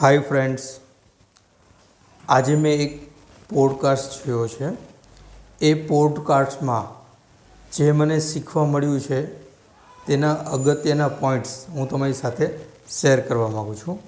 Hi friends, આજે મેં એક પોડકાસ્ટ જોયો છે. એ પોડકાસ્ટમાં જે મને શીખવા મળ્યું છે, તેના અગત્યના પોઈન્ટ્સ હું તમારી સાથે શેર કરવા માગું છું.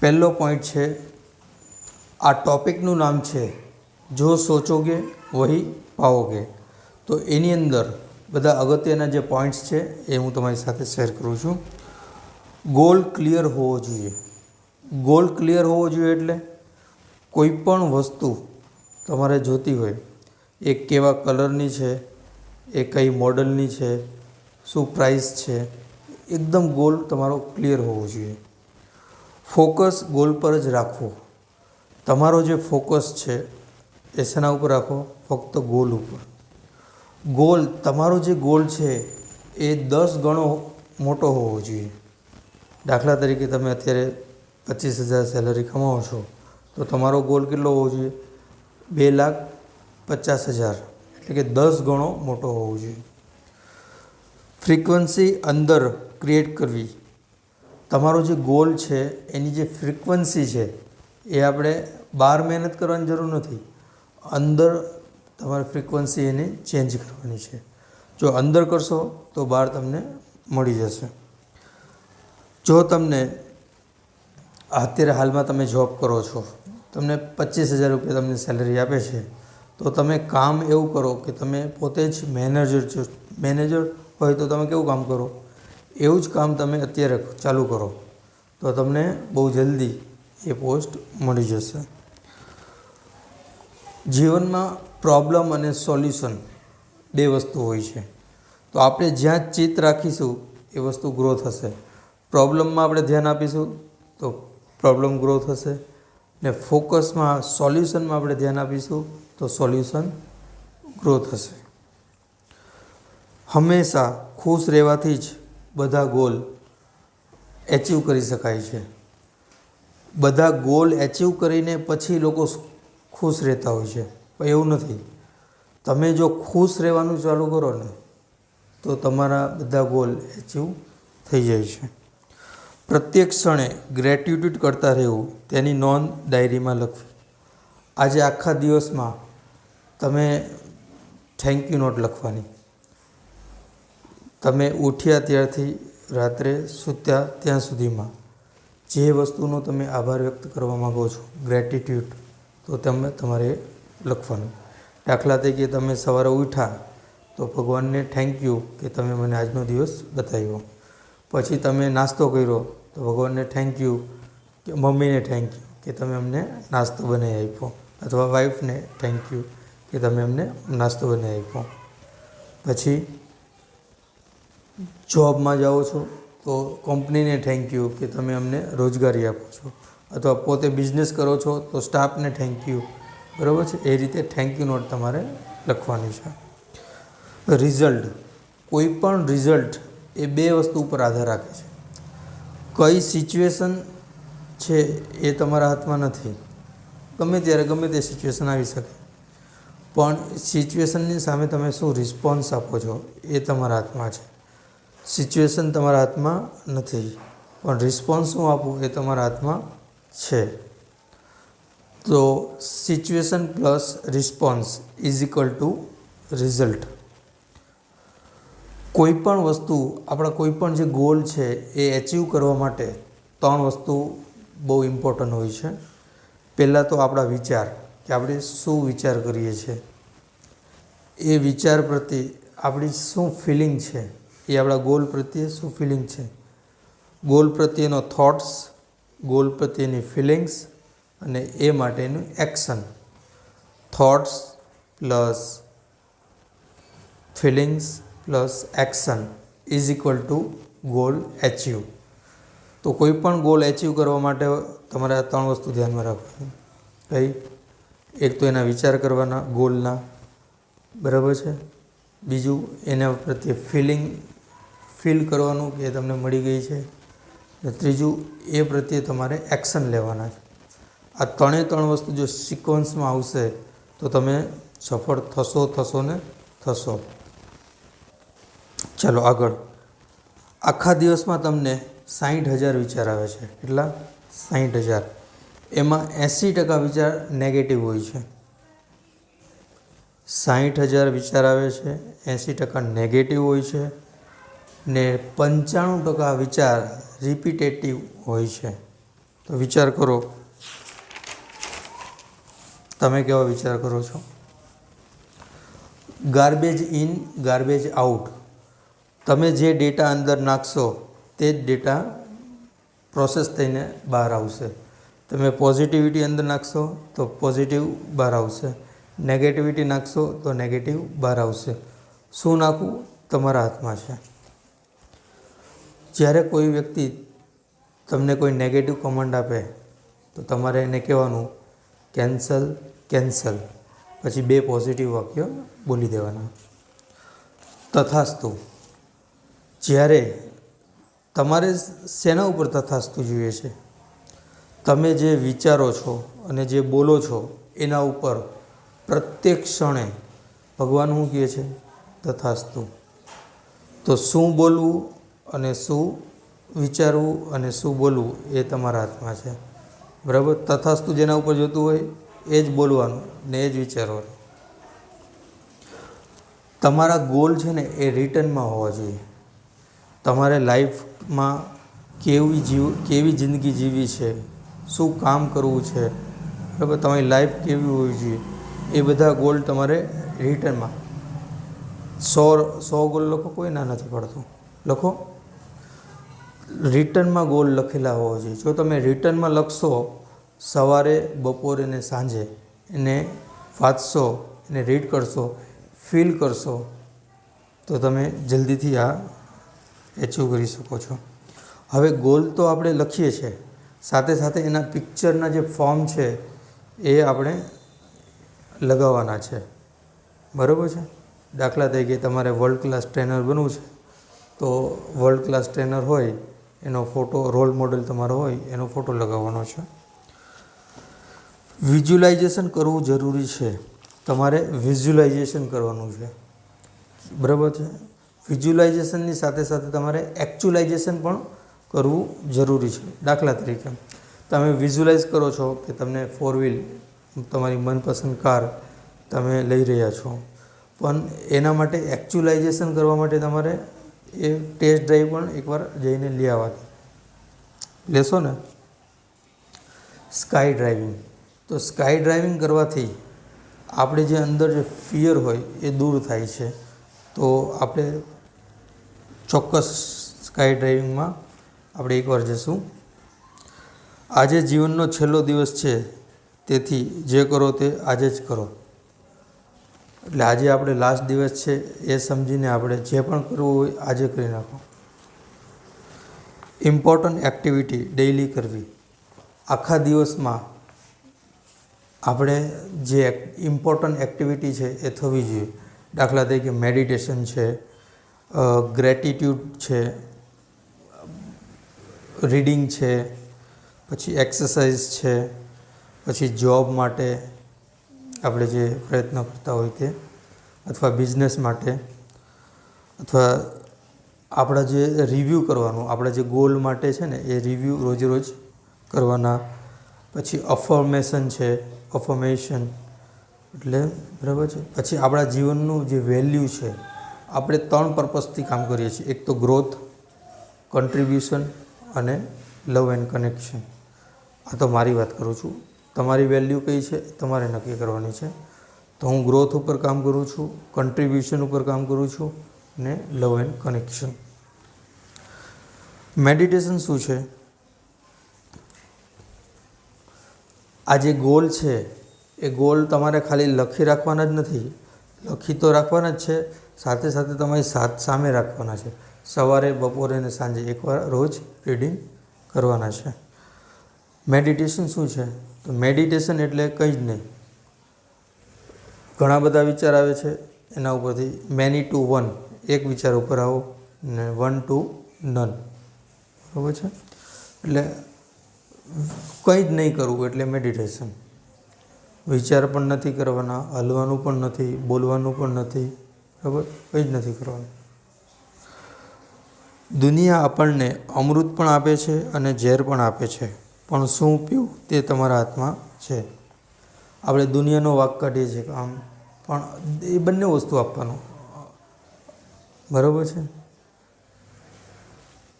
પહેલો પોઈન્ટ છે, આ ટૉપિકનું નામ છે, જો સોચોગે વહી પાઓગે. તો એની અંદર બધા અગત્યના જે પોઈન્ટ્સ છે, એ હું તમારી સાથે શેર કરું છું. ગોલ ક્લિયર હોવો જોઈએ. ગોલ ક્લિયર હોવો જોઈએ એટલે કોઈ પણ વસ્તુ તમારે જોતી હોય, એ કેવા કલરની છે, એ કઈ મોડલની છે, શું પ્રાઇસ છે, એકદમ ગોલ તમારો ક્લિયર હોવો જોઈએ. ફોકસ ગોલ પર જ રાખવો તમારો જે ફોકસ છે, એ શેના ઉપર રાખો? ફક્ત ગોલ ઉપર. ગોલ, તમારો જે ગોલ છે, એ દસ ગણો મોટો હોવો જોઈએ. દાખલા તરીકે તમે અત્યારે પચીસ હજાર સેલરી કમાવો છો, તો તમારો ગોલ કેટલો હોવો જોઈએ? બે લાખ પચાસ હજાર, એટલે કે દસ ગણો મોટો હોવો જોઈએ. ફ્રીક્વન્સી અંદર ક્રિએટ કરવી. તમારો જે ગોલ છે, એની જે ફ્રીક્વન્સી છે, એ આપણે બહાર મહેનત કરવાની જરૂર નથી. અંદર તમારે ફ્રીક્વન્સી એની ચેન્જ કરવાની છે. જો અંદર કરશો, તો બહાર તમને મળી જશે. જો તમને અત્યારે હાલમાં તમે જોબ કરો છો. તમને પચીસ હજાર રૂપિયા તમને સેલરી આપે છે. તો તમે કામ એવું કરો કે તમે પોતે જ મેનેજર છો. મેનેજર હોય તો તમે કેવું કામ કરો? એવું જ કામ તમે અત્યારે ચાલુ કરો. તો તમને બહુ જલ્દી એ પોસ્ટ મળી જશે. જીવનમાં પ્રોબ્લેમ અને સોલ્યુશન બે વસ્તુ હોય છે. તો આપણે જ્યાં ચિત્ત રાખીશું એ વસ્તુ ગ્રો થશે પ્રોબ્લેમમાં આપણે ધ્યાન આપીશું તો પ્રોબ્લેમ ગ્રો થશે ને ફોકસમાં સોલ્યુશનમાં આપણે ધ્યાન આપીશું તો સોલ્યુશન ગ્રો થશે હંમેશા ખુશ રહેવાથી જ બધા ગોલ એચીવ કરી શકાય છે. બધા ગોલ એચીવ કરીને પછી લોકો ખુશ રહેતા હોય છે. પણ એવું નથી. તમે જો ખુશ રહેવાનું ચાલુ કરો ને, તો તમારા બધા ગોલ એચીવ થઈ જાય છે. પ્રત્યેક ક્ષણે ગ્રેટ્યુટ્યુડ કરતા રહેવું તેની નોંધ ડાયરીમાં લખવી. આજે આખા દિવસમાં તમે થેન્ક યુ નોટ લખવાની. તમે ઉઠ્યા ત્યારથી રાત્રે સૂત્યા ત્યાં સુધીમાં જે વસ્તુનો તમે આભાર વ્યક્ત કરવા માગો છો ગ્રેટિટ્યૂડ તો તમે તમારે લખવાનું. દાખલા તરીકે તમે સવારે ઉઠ્યા તો ભગવાનને થેન્ક યુ કે તમે મને આજનો દિવસ બતાવ્યો. પછી તમે નાસ્તો કર્યો તો ભગવાનને થેન્ક યુ કે મમ્મીને થેન્ક યુ કે તમે અમને નાસ્તો બનાવી આપ્યો. અથવા વાઈફને થેન્ક યુ કે તમે અમને નાસ્તો બનાવી આપ્યો. પછી જોબમાં જાઓ છો, તો કંપનીને થેન્ક યુ કે તમે અમને રોજગારી આપો છો. અથવા પોતે બિઝનેસ કરો છો, તો સ્ટાફને થેન્ક યુ બરાબર છે? એ રીતે થેન્ક યુ નોટ તમારે લખવાની છે. રિઝલ્ટ કોઈ પણ રિઝલ્ટ એ બે વસ્તુ ઉપર આધાર રાખે છે. કઈ સિચ્યુએશન છે એ તમારા હાથમાં નથી. ગમે ત્યારે ગમે તે સિચ્યુએશન આવી શકે. પણ સિચ્યુએશનની સામે તમે શું રિસ્પોન્સ આપો છો એ તમારા હાથમાં છે. સિચ્યુએશન તમારા હાથમાં નથી. પણ રિસ્પોન્સ શું આપવું એ તમારા હાથમાં છે. તો situation plus response is equal to result કોઈ પણ વસ્તુ, આપણા કોઈ પણ જે ગોલ છે એ એચીવ કરવા માટે ત્રણ વસ્તુ બહુ ઇમ્પોર્ટન્ટ હોય છે. પહેલાં તો આપણા વિચાર, કે આપણે શું વિચાર કરીએ છીએ. એ વિચાર પ્રત્યે આપણી શું ફિલિંગ છે, એ આપણા ગોલ પ્રત્યે શું ફિલિંગ છે. ગોલ પ્રત્યેનો થોટ્સ ગોલ પ્રત્યેની ફિલિંગ્સ અને એ માટેનું action thoughts plus feelings plus action is equal to goal achieve. તો કોઈ પણ ગોલ એચિવ કરવા માટે તમારે આ ત્રણ વસ્તુ ધ્યાનમાં રાખવાની. કઈ? એક તો એના વિચાર કરવાના ગોલના. બરાબર છે? બીજું એના પ્રત્યે ફિલિંગ ફીલ કરવાનું કે તમને મળી ગઈ છે. અને ત્રીજું, એ પ્રત્યે તમારે એક્શન લેવાના છે. આ ત્રણે ત્રણ વસ્તુ જો સિક્વન્સમાં આવશે, તો તમે સફળ થશો થશો ને થશો. ચાલો આગળ. આખા દિવસમાં તમને સાઠ હજાર વિચાર આવે છે. એટલા સાહીઠ હજાર. એમાં એંસી ટકા વિચાર નેગેટિવ હોય છે. સાહીઠ હજાર વિચાર આવે છે, એંસી ટકા નેગેટિવ હોય છે ને પંચાણું ટકા વિચાર રિપીટેટિવ હોય છે. તો વિચાર કરો. તમે કેવા વિચાર કરો છો? ગાર્બેજ ઇન ગાર્બેજ આઉટ તમે જે ડેટા અંદર નાખશો, તે જ ડેટા પ્રોસેસ થઈને બહાર આવશે. તમે પોઝિટિવિટી અંદર નાખશો, તો પોઝિટિવ બહાર આવશે. નેગેટિવિટી નાખશો, તો નેગેટિવ બહાર આવશે. શું નાખવું? તમારા હાથમાં છે. જ્યારે કોઈ વ્યક્તિ તમને કોઈ નેગેટિવ કમેન્ટ આપે, તો તમારે એને કહેવાનું કેન્સલ કેન્સલ પછી બે પોઝિટિવ વાક્યો બોલી દેવાના. તથાસ્તુ. જ્યારે તમારે શેના ઉપર તથાસ્તુ જોઈએ છે, તમે જે વિચારો છો અને જે બોલો છો, એના ઉપર પ્રત્યેક ક્ષણે ભગવાન શું કહે છે? તથાસ્તુ. તો શું બોલવું અને શું વિચારવું અને શું બોલવું એ તમારા હાથમાં છે. બરાબર? તથાસ્તુ જેના ઉપર જોતું હોય, એ જ બોલવાનું ને એ જ વિચારવાનું. તમારા ગોલ છે ને એ રિટર્નમાં હોવા જોઈએ. તમારે લાઈફમાં કેવી જીવ, કેવી જિંદગી જીવવી છે? શું કામ કરવું છે? બરાબર, તમારી લાઈફ કેવી હોવી જોઈએ? એ બધા ગોલ તમારે રિટર્નમાં. સો સો ગોલ લખો, કોઈ ના નથી પડતું. લખો. રિટર્નમાં ગોલ લખેલા હોવા જોઈએ. જો તમે રિટર્નમાં લખશો, સવારે, બપોરે ને સાંજે એને વાંચશો, એને રીડ કરશો ફીલ કરશો, તો તમે જલ્દીથી આ એચિવ કરી શકો છો. હવે ગોલ તો આપણે લખીએ છીએ. સાથે સાથે એના પિક્ચરના જે ફોર્મ છે, એ આપણે લગાવવાના છે. બરાબર છે? દાખલા તરીકે તમારે વર્લ્ડ ક્લાસ ટ્રેનર બનવું છે. તો વર્લ્ડ ક્લાસ ટ્રેનર હોય, એનો ફોટો રોલ મોડલ તમારો હોય, એનો ફોટો લગાવવાનો છે. વિઝ્યુલાઇઝેશન કરવું જરૂરી છે. તમારે વિઝ્યુલાઇઝેશન કરવાનું છે. બરાબર છે? વિઝ્યુલાઇઝેશનની સાથે સાથે તમારે એકચ્યુલાઇઝેશન પણ કરવું જરૂરી છે, દાખલા તરીકે. તમે વિઝ્યુલાઇઝ કરો છો કે તમને ફોર વ્હીલ તમારી મનપસંદ કાર તમે લઈ રહ્યા છો. પણ એના માટે એકચ્યુલાઇઝેશન કરવા માટે તમારે એ ટેસ્ટ ડ્રાઈવ પણ એકવાર જઈને લઈ આવવાની લેશો ને? સ્કાય ડ્રાઇવિંગ તો સ્કાય ડ્રાઇવિંગ કરવાથી આપણે જે અંદર જે ફિયર હોય એ દૂર થાય છે. તો આપણે ચોક્કસ સ્કાય ડ્રાઇવિંગમાં આપણે એકવાર જઈશું. આજે જીવનનો છેલ્લો દિવસ છે, તેથી જે કરો તે આજે જ કરો. એટલે આજે આપણે લાસ્ટ દિવસ છે, એ સમજીને આપણે જે પણ કરવું હોય આજે કરી નાખો. ઇમ્પોર્ટન્ટ એક્ટિવિટી ડેઈલી કરવી. આખા દિવસમાં આપણે જે ઇમ્પોર્ટન્ટ એક્ટિવિટી છે એ થવી જોઈએ. દાખલા તરીકે મેડિટેશન છે ગ્રેટિટ્યૂડ છે રીડિંગ છે, પછી એક્સરસાઇઝ છે, પછી જોબ માટે આપણે જે પ્રયત્ન કરતા હોય તે, અથવા બિઝનેસ માટે, અથવા આપણા જે રિવ્યૂ કરવાનું, આપણા જે ગોલ માટે છે ને, એ રિવ્યૂ રોજ રોજ કરવાના, પછી અફર્મેશન છે અફર્મેશન એટલે બરાબર છે. પછી આપણા જીવનનું જે વેલ્યુ છે આપણે ત્રણ પર્પઝથી કામ કરીએ છીએ. એક તો ગ્રોથ કન્ટ્રીબ્યુશન અને લવ એન્ડ કનેક્શન આ તો મારી વાત કરું છું. તમારી વેલ્યુ કઈ છે? તમારે નક્કી કરવાની છે. તો હું ગ્રોથ ઉપર કામ કરું છું કન્ટ્રીબ્યુશન ઉપર કામ કરું છું અને લવ એન્ડ કનેક્શન મેડિટેશન શું છે? આ જે ગોલ છે, એ ગોલ તમારે ખાલી લખી રાખવાના જ નથી. લખી તો રાખવાના જ છે સાથે સાથે તમારી સાથ સામે રાખવાના છે. સવારે, બપોરે અને સાંજે એકવાર રોજ રીડિંગ કરવાના છે. મેડિટેશન શું છે? તો મેડિટેશન એટલે કંઈ જ નહીં. ઘણા બધા વિચાર આવે છે. એના ઉપરથી મેની ટુ વન એક વિચાર ઉપર આવો ને વન ટુ નન બરાબર છે? એટલે કંઈ જ નહીં કરવું એટલે મેડિટેશન વિચાર પણ નથી કરવાના, હલવાનું પણ નથી, બોલવાનું પણ નથી. બરાબર? કંઈ જ નથી કરવાનું. દુનિયા આપણને અમૃત પણ આપે છે અને ઝેર પણ આપે છે. પણ શું પીવું તે તમારા હાથમાં છે. આપણે દુનિયાનો વાક કાઢીએ છીએ આમ, પણ એ બંને વસ્તુ આપવાનું. બરાબર છે?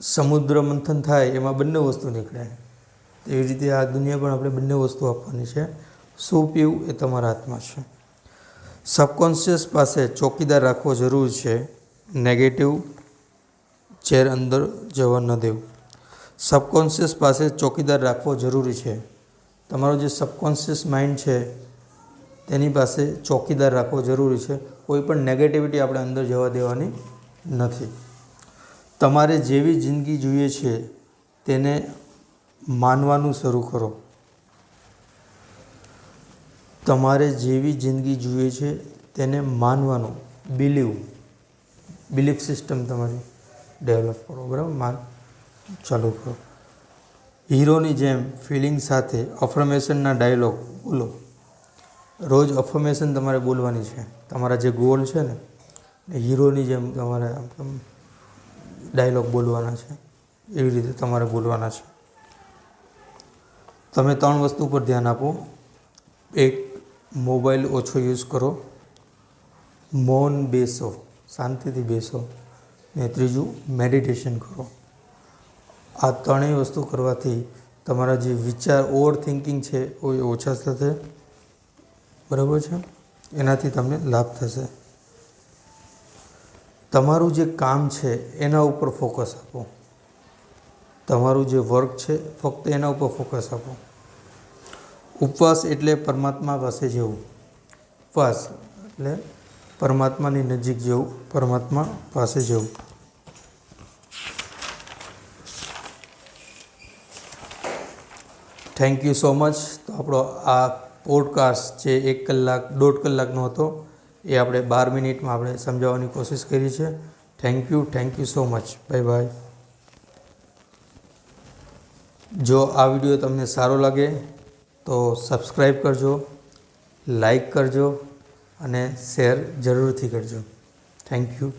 સમુદ્ર મંથન થાય, એમાં બંને વસ્તુ નીકળે. એવી રીતે આ દુનિયા પણ આપણે બંને વસ્તુ આપવાની છે. શું પીવું એ તમારા હાથમાં છે. સબકોન્શિયસ પાસે ચોકીદાર રાખવો જરૂરી છે. નેગેટિવ ચેર અંદર જવા ન દેવું. સબકોન્શિયસ પાસે ચોકીદાર રાખવો જરૂરી છે. તમારો જે સબકોન્શિયસ માઇન્ડ છે, તેની પાસે ચોકીદાર રાખવો જરૂરી છે. કોઈ પણ નેગેટિવિટી આપણે અંદર જવા દેવાની નથી. તમારે જેવી જિંદગી જોઈએ છે, તેને માનવાનું શરૂ કરો. તમારે જેવી જિંદગી જોઈએ છે તેને માનવાનું. બિલીવ બિલીફ સિસ્ટમ તમારી ડેવલપ કરો. બરાબર? માન. ચાલુ કરો. હીરોની જેમ ફિલિંગ સાથે અફર્મેશનના ડાયલોગ બોલો. રોજ અફર્મેશન તમારે બોલવાની છે. તમારા જે ગોલ છે ને, એ હીરોની જેમ તમારે ડાયલોગ બોલવાના છે. એવી રીતે તમારે બોલવાના છે. તમે ત્રણ વસ્તુ પર ધ્યાન આપો. એક મોબાઈલ ઓછો યુઝ કરો. મૌન બેસો, શાંતિથી બેસો. ને ત્રીજું, મેડિટેશન કરો. આ ત્રણેય વસ્તુ કરવાથી તમારા જે વિચાર ઓવર થિંકિંગ છે, એ ઓછા થશે. બરાબર છે? એનાથી તમને લાભ થશે. તમારું જે કામ છે, એના ઉપર ફોકસ આપો. તમારું જે વર્ક છે, ફક્ત એના ઉપર ફોકસ આપો. ઉપવાસ એટલે પરમાત્મા પાસે જવું. ઉપવાસ એટલે પરમાત્માની નજીક જવું, પરમાત્મા પાસે જવું. થેન્ક યુ સો મચ તો આપણો આ પોડકાસ્ટ જે એક કલાક, દોઢ કલાકનો હતો, એ આપણે બાર મિનિટમાં આપણે સમજાવવાની કોશિશ કરી છે. Thank you thank you so much bye bye જો આ વીડિયો તમને સારો લાગે તો સબસ્ક્રાઈબ કરજો લાઈક કરજો અને શેર જરૂરથી કરજો. Thank you.